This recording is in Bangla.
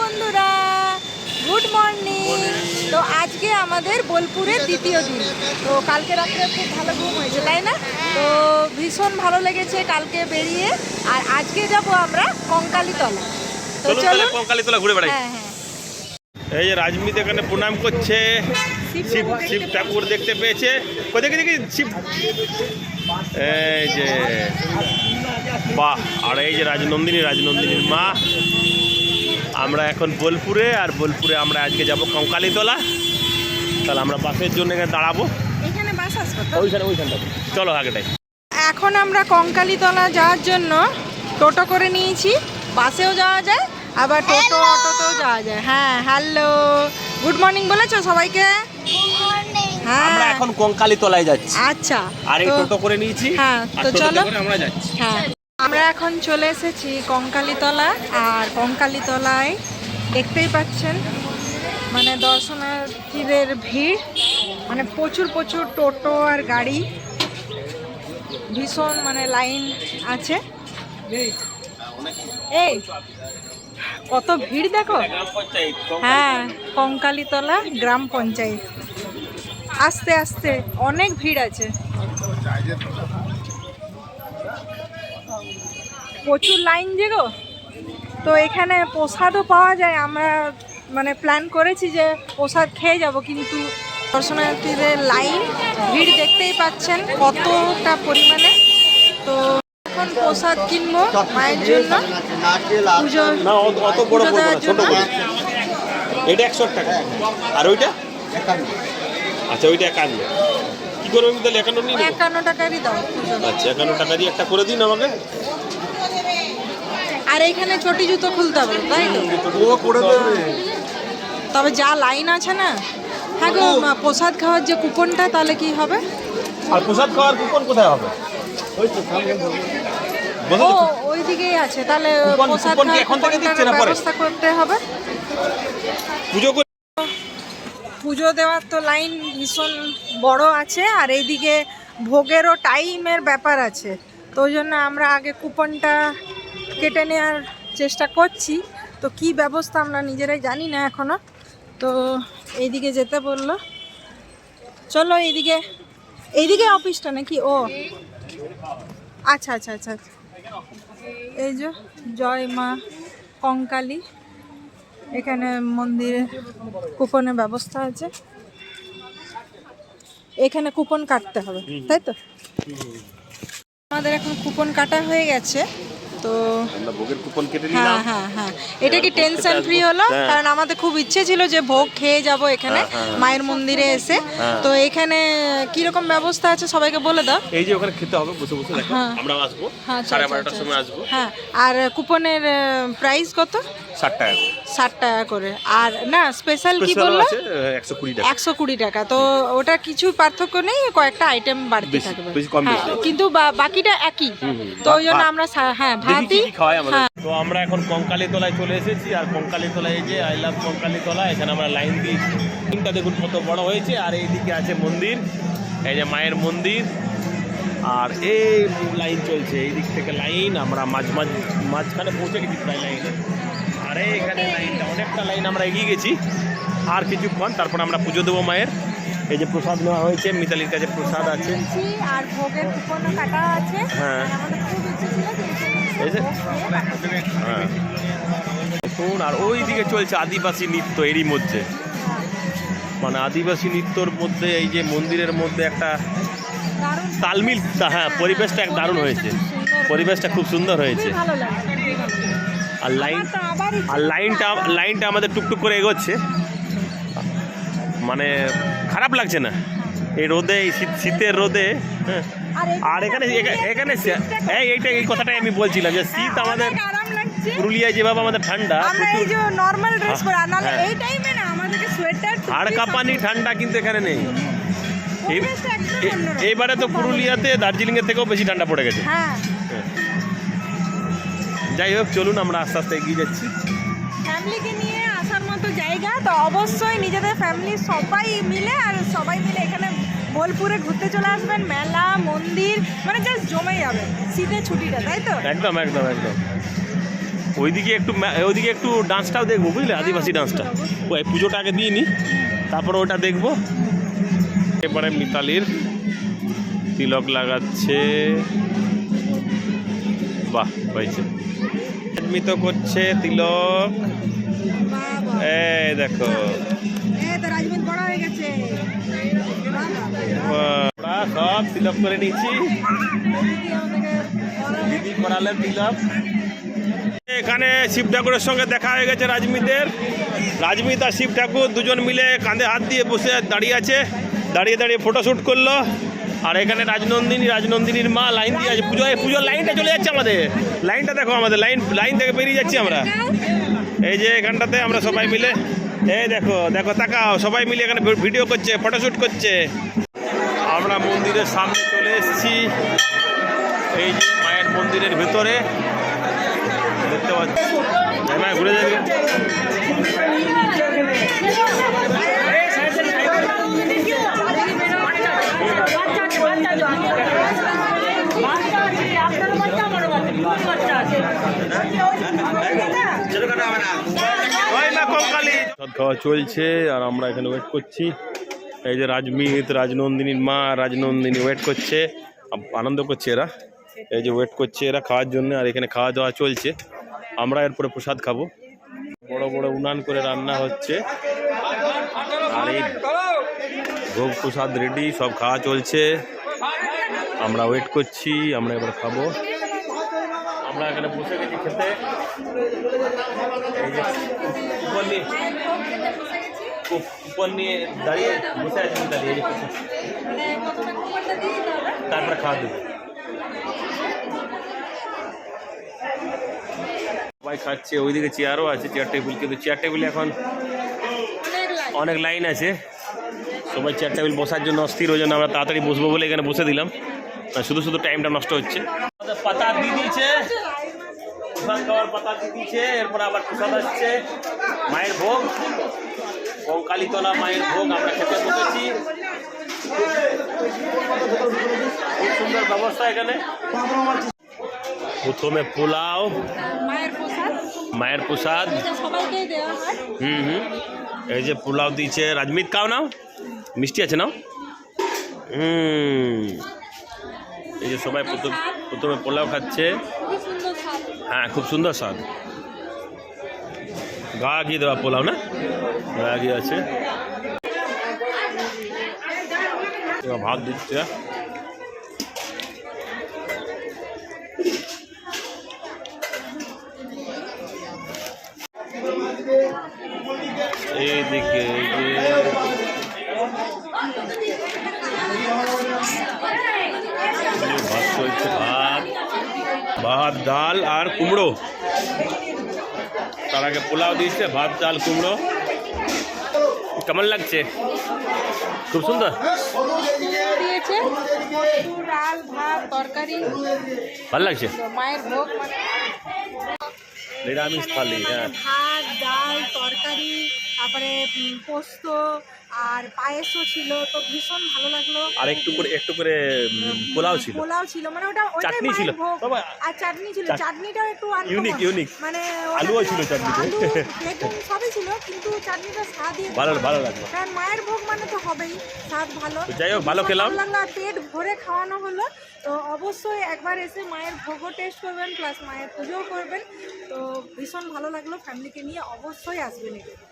বন্ধুরা গুড মর্নিং তো আজকে আমাদের বোলপুরের দ্বিতীয় দিন। তো কালকে রাত্রে খুব ভালো ঘুম হয়েছে তাই না? তো ভীষণ ভালো লেগেছে কালকে বেরিয়ে। আর আজকে যাব আমরা কঙ্কালীতলা। তো চলুন তাহলে চলুন। কঙ্কালী তোলা ঘুরে বেড়াই। হ্যাঁ হ্যাঁ। এই যে রাজমিত এখানে প্রণাম করছে। শিব শিব ঠাকুর দেখতে পেয়েছে। কই দেখি দেখি শিব। এই যে বাহ আর এই যে রাজনন্দিনী রাজনন্দিনীর মা। আমরা এখন বোলপুরে আর বোলপুরে আমরা আজকে যাব কঙ্কালীতলা। তাহলে আমরা বাসের জন্য এখানে দাঁড়াবো। এখানে বাস আসবে তো? ওইখানে ওইখানটা চলো আগেটাই এখন আমরা কঙ্কালীতলা যাওয়ার জন্য টোটো করে নিয়েছি। বাসেও যাওয়া যায় আবার টোটো অটোতেও যাওয়া যায়। হ্যাঁ হ্যালো গুড মর্নিং বলেছ সবাইকে? হ্যাঁ। আমরা এখন কঙ্কালীতলায় যাচ্ছি। আচ্ছা আর এই টোটো করে নিয়েছি হ্যাঁ, তো চলো। আমরা যাচ্ছি। হ্যাঁ। আমরা এখন চলে এসেছি কঙ্কালীতলা, আর কঙ্কালীতলায় দেখতেই পাচ্ছেন মানে দর্শনার্থীদের ভিড় মানে প্রচুর প্রচুর টোটো আর গাড়ি, ভীষণ মানে লাইন আছে। এই, কত ভিড় দেখো। হ্যাঁ কঙ্কালীতলা গ্রাম পঞ্চায়েত। আস্তে আস্তে, অনেক ভিড় আছে। প্রচুর লাইন যে গো তো এখানে প্রসাদও পাওয়া যায়। আমরা মানে প্ল্যান করেছি যে প্রসাদ খেয়ে যাব কিন্তু দর্শনার্থীদের লাইন ভিড় দেখতেই পাচ্ছেন কতটা পরিমাণে। তো এখন প্রসাদ কিনবো মায়ের জন্য। পুজো দেওয়ার জন্য। এটা একশো টাকা। আর ওইটা? আচ্ছা ওইটা একান্ন। কি করব তাহলে? একান্ন নিয়ে একান্ন টাকারই দাও আচ্ছা একান্ন টাকা দিয়ে একটা করে দিন আমাকে। আর এইখানে চটি জুতো খুলতে হবে তাই তো? ও করে দেবে। তবে যা লাইন আছে না হ্যাঁ গো প্রসাদ খাওয়ার যে কুপনটা তাহলে কি হবে? আর প্রসাদ খাওয়ার কুপন কোথায় হবে? ওই তো ও ওই দিকেই আছে তাহলে প্রসাদ কি খাওয়ার এখন থেকে দিচ্ছে না পরে? ব্যবস্থা করতে হবে। পুজো পুজো দেওয়ার তো লাইন ভীষণ বড় আছে আর এইদিকে ভোগেরও টাইমের ব্যাপার আছে। তো ওই জন্য আমরা আগে কুপনটা কেটে নেওয়ার চেষ্টা করছি। তো কি ব্যবস্থা আমরা নিজেরাই জানি না এখনও। তো এইদিকে যেতে বলল। চলো এইদিকে এইদিকে অফিসটা নাকি? ও। আচ্ছা আচ্ছা আচ্ছা আচ্ছা। এই যে জয় মা কঙ্কালী। এখানে মন্দিরে কুপনের ব্যবস্থা আছে। এখানে কুপন কাটতে হবে, তাই তো? আমাদের এখন কুপন কাটা হয়ে গেছে। তো ভোগের কুপন কেটে হ্যাঁ নিলাম। হ্যাঁ হ্যাঁ। এটা কি টেনশন ফ্রি হলো? হ্যাঁ। কারণ আমাদের খুব ইচ্ছে ছিল যে ভোগ খেয়ে যাব এখানে। হ্যাঁ, হ্যাঁ। মায়ের মন্দিরে এসে। তো এখানে কি রকম ব্যবস্থা আছে সবাইকে বলে দাও। এই যে ওখানে খেতে হবে বসে বসে দেখো। আমরা আসব। সাড়ে বারোটার সময় আসব। হ্যাঁ আর কুপনের প্রাইস কত? ষাট টাকা। ষাট টাকা করে। আর না স্পেশাল কি বলল? একশো কুড়ি টাকা। একশো কুড়ি টাকা। তো ওটা কিছু পার্থক্য নেই কয়েকটা আইটেম বাড়তি থাকবে। কিন্তু বাকিটা একই। তো ওই জন্য আমরা হ্যাঁ দেখি কি ভাতই আমাদের। হ্যাঁ। তো আমরা এখন কঙ্কালী তলায় চলে এসেছি আর কঙ্কালী তলায় যে আই লাভ কঙ্কালী তলা এখানে আমরা লাইন দিয়েছি। লাইনটা দেখুন কত বড় হয়েছে আর এইদিকে আছে মন্দির। এই যে মায়ের মন্দির। আর এই লাইন চলছে এই দিক থেকে লাইন আমরা মাঝ মাঝ মাঝখানে পৌঁছে গেছি প্রায় লাইনে আর এখানে লাইনটা অনেকটা লাইন আমরা এগিয়ে গেছি। আর কিছুক্ষণ তারপর আমরা পুজো দেবো মায়ের। এই যে প্রসাদ নেওয়া হয়েছে মিতালির কাছে প্রসাদ আছে। আর ভোগের কাটা আছে। হ্যাঁ। এই হ্যাঁ দেখুন, আর ওই দিকে চলছে আদিবাসী নৃত্য এরই মধ্যে। মানে আদিবাসী নৃত্যর মধ্যে, এই যে মন্দিরের মধ্যে একটা তালমিল হ্যাঁ পরিবেশটা এক দারুণ হয়েছে। পরিবেশটা খুব সুন্দর হয়েছে। আর লাইন, আর লাইনটা লাইনটা আমাদের টুকটুক করে এগোচ্ছে। মানে খারাপ লাগছে না। এই রোদে, এই শীত শীতের রোদে হ্যাঁ আর এখানে এখানে এইটা এই কথাটাই আমি বলছিলাম যে শীত আমাদের পুরুলিয়ায় যেভাবে আমাদের ঠান্ডা আমরা এই যে নর্মাল ড্রেস পরে নাহলে হ্যাঁ। এই টাইমে না আমাদেরকে সোয়েটার হাড় কাঁপানি ঠান্ডা কিন্তু এখানে নেই। এইবারে তো পুরুলিয়াতে দার্জিলিংয়ের থেকেও বেশি ঠান্ডা পড়ে গেছে। হ্যাঁ। যাই হোক চলুন আমরা আস্তে আস্তে এগিয়ে যাচ্ছি। ফ্যামিলিকে নিয়ে আসার মতো জায়গা তো অবশ্যই নিজেদের ফ্যামিলি সবাই মিলে আর সবাই মিলে এখানে বোলপুরে ঘুরতে চলে আসবেন মেলা মন্দির মানে জাস্ট জমে যাবে শীতের ছুটিটা তাই তো? একদম একদম একদম। ওইদিকে একটু ওইদিকে একটু ডান্সটাও দেখব বুঝলে? আদিবাসী ডান্সটা ওই পুজোটা আগে দিয়ে নি তারপরে ওটা দেখব। এবারে মিতালির তিলক লাগাচ্ছে। বাহ হয়েছে। তো করছে তিলক। এই দেখো। সব তিলক করে নিয়েছি। দিদি করালেন তিলক এখানে শিব ঠাকুরের সঙ্গে দেখা হয়ে গেছে রাজমিতের রাজমিত আর শিব ঠাকুর দুজন মিলে কাঁধে হাত দিয়ে বসে দাঁড়িয়ে আছে। দাঁড়িয়ে দাঁড়িয়ে ফটোশ্যুট করল। আর এখানে রাজনন্দিনী, রাজনন্দিনীর মা লাইন দিয়ে আছে। পুজো পুজোর লাইনটা চলে যাচ্ছে আমাদের। লাইনটা দেখো আমাদের, লাইন লাইন থেকে বেরিয়ে যাচ্ছি আমরা। এই যে এখানটাতে আমরা সবাই মিলে, এই দেখো দেখো, তাকাও, সবাই মিলে এখানে ভিডিও করছে ফটোশ্যুট করছে। মন্দিরের সামনে চলে এসেছি। এই যে মায়ের মন্দিরের ভেতরে। দেখতে পাচ্ছি। এই মা, ঘুরে যাবে। চলছে, আর আমরা এখানে ওয়েট করছি। এই যে রাজমিত রাজনন্দিনীর মা রাজনন্দিনী ওয়েট করছে। আনন্দ করছে এরা। এই যে ওয়েট করছে এরা খাওয়ার জন্য, আর এখানে খাওয়া দাওয়া চলছে। আমরা এরপরে প্রসাদ খাব। বড় বড় উনান করে রান্না হচ্ছে। আর এই ভোগ প্রসাদ রেডি সব খাওয়া চলছে। আমরা ওয়েট করছি, আমরা এবার খাব। আমরা এখানে বসে গেছি খেতে। উপর নিয়ে দাঁড়িয়ে বসে আছি দাঁড়িয়ে তারপরে খাওয়া দেবো। সবাই খাচ্ছে, ওইদিকে চেয়ারও আছে চেয়ার টেবিল কিন্তু চেয়ার টেবিল এখন অনেক লাইন আছে। সবাই চেয়ার টেবিল বসার জন্য অস্থির, ওই জন্য আমরা তাড়াতাড়ি বসবো বলে এখানে বসে দিলাম। শুধু শুধু টাইমটা নষ্ট হচ্ছে। পাতা দিয়ে দিয়েছে। পাতা দিয়ে দিয়েছে, এরপর আবার প্রসাদ আসছে। মায়ের ভোগ। কঙ্কালীতলা মায়ের ভোগ আমরা খেতে বসেছি। খুব সুন্দর ব্যবস্থা এখানে। প্রথমে পোলাও মায়ের প্রসাদ। হুম হুম। এই যে পোলাও দিয়েছে রাজমিত খাও নাও। মিষ্টি আছে নাও। হুম। এই যে সবাই প্রথম প্রথমে পোলাও খাচ্ছে। হ্যাঁ খুব সুন্দর স্বাদ। গা ঘি দেওয়া পোলাও না? গা আছে। ভাত দিচ্ছে এইদিকে এই যে এই যে ভাত চলছে ভাত ভাত ডাল আর কুমড়ো। তার আগে পোলাও দিয়েছে ভাত ডাল কুমড়ো। কেমন লাগছে? খুব সুন্দর। দিয়েছে। ডাল ভাত তরকারি। ভালো লাগছে? মায়ের ভোগ মানে নিরামিষ থালি হ্যাঁ। ভাত ডাল তরকারি তারপরে পোস্ত আর পায়েসও ছিল তো ভীষণ ভালো লাগল আর একটু করে একটু করে পোলাও ছিল পোলাও ছিল মানে ওটা ওটাই চাটনি ছিল। আর চাটনি ছিল চাট- চাটনিটাও একটু। Unique, unique। মানে আলুও ছিল চাটনিতে। বেগুন সবই ছিল কিন্তু চাটনিটা স্বাদই ভালো ভালো লাগল কারণ মায়ের ভোগ মানে তো হবেই স্বাদ ভালো যাই হোক, ভালো খেলাম। পেট ভরে খাওয়ানো হলো তো অবশ্যই একবার এসে মায়ের ভোগও টেস্ট করবেন প্লাস মায়ের পুজোও করবেন তো ভীষণ ভালো লাগল ফ্যামিলিকে নিয়ে অবশ্যই আসবেন এখানে